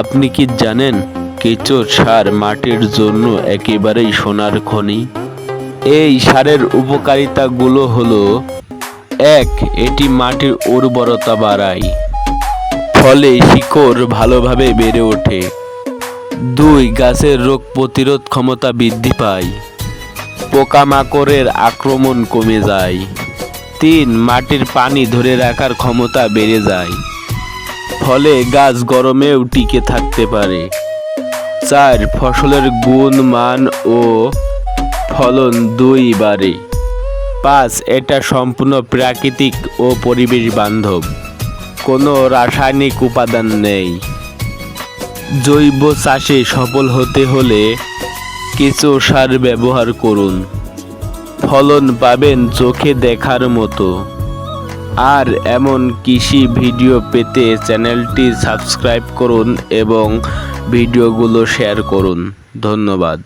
আপনি কি জানেন কেঁচো সার মাটির জন্য একেবারেই সোনার খনি? এই সারের উপকারিতাগুলো হলো, এক, এটি মাটির উর্বরতা বাড়ায়, ফলে শিকড় ভালোভাবে বেড়ে ওঠে। দুই, গাছের রোগ প্রতিরোধ ক্ষমতা বৃদ্ধি পায়, পোকামাকড়ের আক্রমণ কমে যায়। তিন, মাটির পানি ধরে রাখার ক্ষমতা বেড়ে যায়। ফলে গাছ গরমেও টিকে থাকতে পারে। চার, ফসলের গুণ মান ও ফলন দুই বাড়ে। পাঁচ, এটা সম্পূর্ণ প্রাকৃতিক ও পরিবেশ বান্ধব। কোনো রাসায়নিক উপাদান নেই। জৈব চাষে সফল হতে হলে কেঁচো সার ব্যবহার করুন। ফলন পাবেন চোখে দেখার মতো। আর এমন কৃষি ভিডিও পেতে চ্যানেলটি সাবস্ক্রাইব করুন এবং ভিডিওগুলো শেয়ার করুন। ধন্যবাদ।